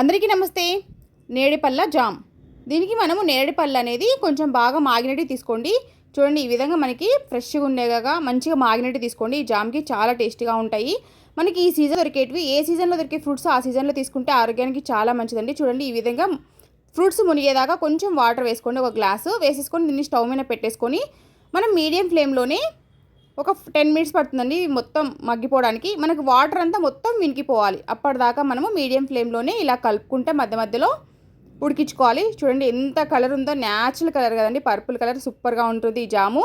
అందరికీ నమస్తే. నేడిపల్ల జామ్. దీనికి మనము నేడిపల్ల అనేది కొంచెం బాగా మాగినట్టు తీసుకోండి. చూడండి ఈ విధంగా మనకి ఫ్రెష్గా ఉండేగా మంచిగా మాగినట్టు తీసుకోండి. ఈ జామ్కి చాలా టేస్టీగా ఉంటాయి. మనకి ఈ సీజన్ దొరికేటివి ఏ సీజన్లో దొరికే ఫ్రూట్స్ ఆ సీజన్లో తీసుకుంటే ఆరోగ్యానికి చాలా మంచిదండి. చూడండి ఈ విధంగా ఫ్రూట్స్ మునిగేదాకా కొంచెం వాటర్ వేసుకోండి. ఒక గ్లాసు వేసేసుకొని దీన్ని స్టవ్ మీద పెట్టేసుకొని మనం మీడియం ఫ్లేమ్లోనే ఒక టెన్ మినిట్స్ పడుతుందండి. మొత్తం మగ్గిపోవడానికి. మనకు వాటర్ అంతా మొత్తం వినికిపోవాలి. అప్పటిదాకా మనము మీడియం ఫ్లేమ్లోనే ఇలా కలుపుకుంటే మధ్య మధ్యలో ఉడికించుకోవాలి. చూడండి ఎంత కలర్ ఉందో. న్యాచురల్ కలర్ కదండి. పర్పుల్ కలర్ సూపర్గా ఉంటుంది ఈ జాము.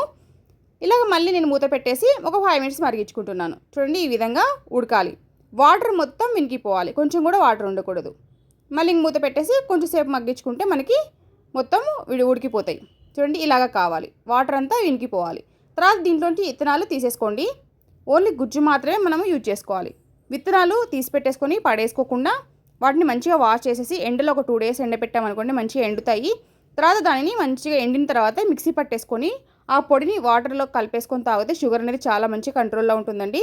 ఇలాగ మళ్ళీ నేను మూత పెట్టేసి ఒక ఫైవ్ మినిట్స్ మరిగించుకుంటున్నాను. చూడండి ఈ విధంగా ఉడకాలి. వాటర్ మొత్తం వినికిపోవాలి. కొంచెం కూడా వాటర్ ఉండకూడదు. మళ్ళీ ఇంక మూత పెట్టేసి కొంచెంసేపు మగ్గించుకుంటే మనకి మొత్తం విడి ఉడికిపోతాయి. చూడండి ఇలాగ కావాలి. వాటర్ అంతా వినికిపోవాలి. తర్వాత దీంట్లోంచి విత్తనాలు తీసేసుకోండి. ఓన్లీ గుజ్జు మాత్రమే మనము యూజ్ చేసుకోవాలి. విత్తనాలు తీసి పెట్టేసుకొని పడేసుకోకుండా వాటిని మంచిగా వాష్ చేసేసి ఎండలో ఒక టూ డేస్ ఎండబెట్టామనుకోండి మంచిగా ఎండుతాయి. తర్వాత దానిని మంచిగా ఎండిన తర్వాత మిక్సీ పట్టేసుకొని ఆ పొడిని వాటర్లో కలిపేసుకొని తాగితే షుగర్ అనేది చాలా మంచి కంట్రోల్లో ఉంటుందండి.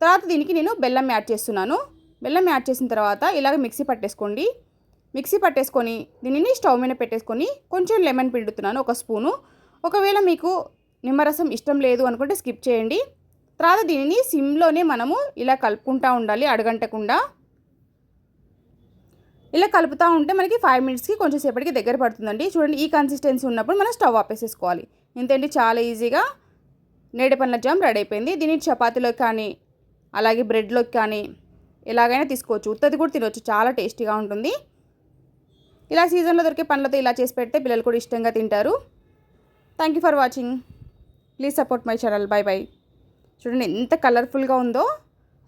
తర్వాత దీనికి నేను బెల్లం యాడ్ చేస్తున్నాను. బెల్లం యాడ్ చేసిన తర్వాత ఇలాగ మిక్సీ పట్టేసుకోండి. మిక్సీ పట్టేసుకొని దీనిని స్టవ్ మీద పెట్టేసుకొని కొంచెం లెమన్ పిండుతున్నాను ఒక స్పూను. ఒకవేళ మీకు నిమ్మరసం ఇష్టం లేదు అనుకుంటే స్కిప్ చేయండి. తర్వాత దీనిని సిమ్లోనే మనము ఇలా కలుపుకుంటూ ఉండాలి అడగంటకుండా. ఇలా కలుపుతూ ఉంటే మనకి ఫైవ్ మినిట్స్కి కొంచెం సేపటికి దగ్గర పడుతుందండి. చూడండి ఈ కన్సిస్టెన్సీ ఉన్నప్పుడు మనం స్టవ్ ఆపేసేసుకోవాలి ఇంతేంటి చాలా ఈజీగా నేడపల్ల జామ్ రెడీ అయిపోయింది. దీన్ని చపాతీలోకి కానీ అలాగే బ్రెడ్లోకి కానీ ఎలాగైనా తీసుకోవచ్చు. ఉత్తది కూడా తినవచ్చు చాలా టేస్టీగా ఉంటుంది. ఇలా సీజన్లో దొరికే పండ్లతో ఇలా చేసి పెడితే పిల్లలు కూడా ఇష్టంగా తింటారు. Thank you for watching please support my channel bye bye చూడండి ఎంత కలర్ఫుల్గా ఉందో.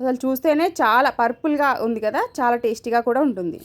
అసలు చూస్తేనే చాలా పర్పుల్గా ఉంది కదా చాలా టేస్టీగా కూడా ఉంటుంది.